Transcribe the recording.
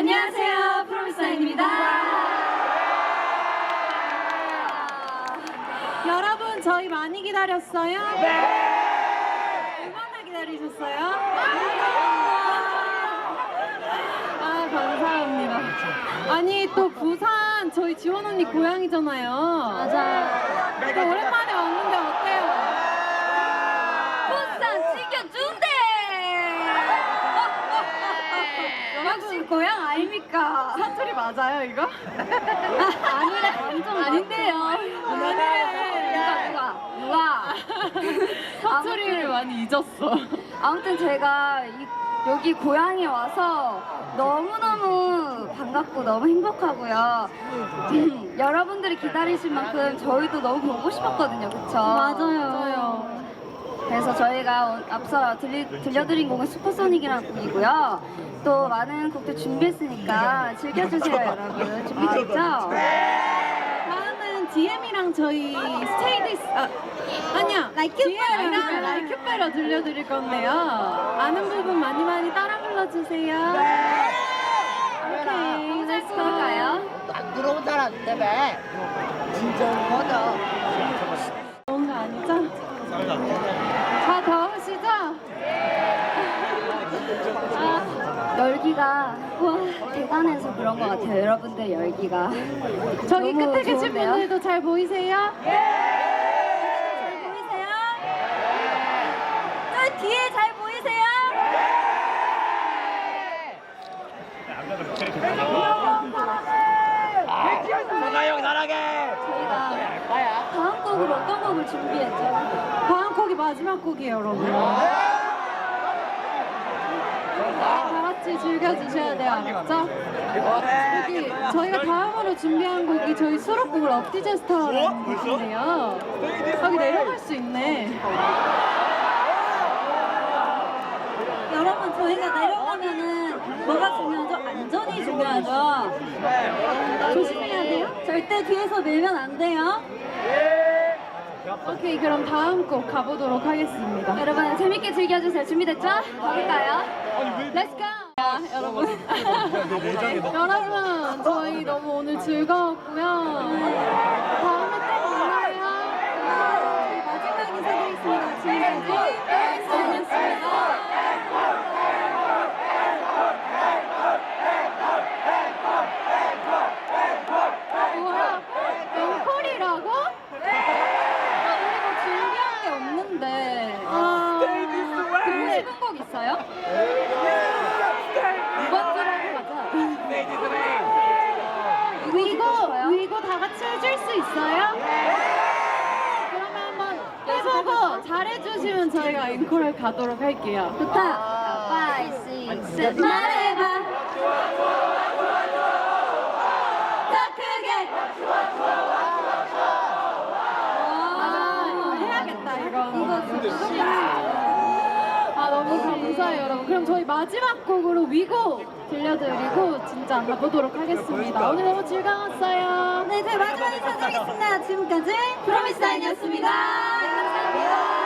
안녕하세요. 프로미스나입니다. 여러분, 저희 많이 기다렸어요? 네! 얼마나 기다리셨어요? 아, 감사합니다. 아니, 또 부산, 저희 지원 언니 고향이잖아요. 맞아요. 아닙니까? 사투리 맞아요, 이거? 아니래, 완전 아닌데요. 아니래. 누가, 누가. 사투리를 많이 잊었어. 아무튼 제가 이- 여기 고향에 와서 너무너무 반갑고 너무 행복하고요. 여러분들이 기다리실 만큼 저희도 너무 보고 싶었거든요. 그쵸? 맞아요. 그래서 저희가 오- 앞서 들리, 들려드린 곡은 슈퍼소닉이라는 곡이고요. 또 많은 곡들 준비했으니까 즐겨주세요, 여러분. 준비됐죠? 다음은 DM이랑 저희 스테이디스 아, 아니야 Like you DM이랑. Like You Better 들려드릴 건데요 아는 부분 많이 많이 따라 불러주세요 오케이 잘 go 부를까요? 안 사람 때문에 진짜 꺼져. 좋은 거 아니죠? 자 더우시죠? 아, 열기가 와 대단해서 그런 것 같아요. 여러분들 열기가 저기 너무 끝에 계신 좋은데요? 분들도 잘 보이세요? 잘 보이세요? 저 뒤에 잘 보이세요? 전화형 사랑해. 저희가 다음 곡으로 어떤 곡을 준비했죠? 다음 곡이 마지막 곡이에요 여러분. 다 같이 즐겨주셔야 돼요 알았죠? 여기 저희가 다음으로 준비한 곡이 저희 수록곡을 업디제스터라는 곡인데요. 여기 내려갈 수 있네. 여러분 저희가 내려가면은 뭐가 중요하죠? 안전이 중요하죠. 조심해야 돼요? 절대 뒤에서 밀면 안 돼요. 오케이 그럼 다음 곡 가보도록 하겠습니다 여러분 재밌게 즐겨주세요. 준비됐죠? 가볼까요? Let's go! 여러분 여러분 저희 너무 오늘 즐거웠고요 다음에 또 만나요 저희 마지막 인사드리겠습니다 지금까지 베이스였습니다 뭐야 앵콜이라고? 아 우리 뭐 준비한 게 없는데 아 듣고 싶은 곡 있어요? 이번 주라고 가자 위고 위고 다 같이 해줄 수 있어요? 그러면 한번 해보고 잘해주시면 저희가 앵콜을 가도록 할게요. 좋다. 5, 6, 7, 말해봐. 더 크게. 아, 해야겠다 이거. 이거 진짜. 아 너무 감사해요 여러분. 그럼 저희 마지막 곡으로 위고 들려드리고 진짜 가보도록 하겠습니다. 오늘 너무 즐거웠어요. 네, 저희 마지막 인 사드리겠습니다. 지금까지 프로미스타인이었습니다. 네, 감사합니다.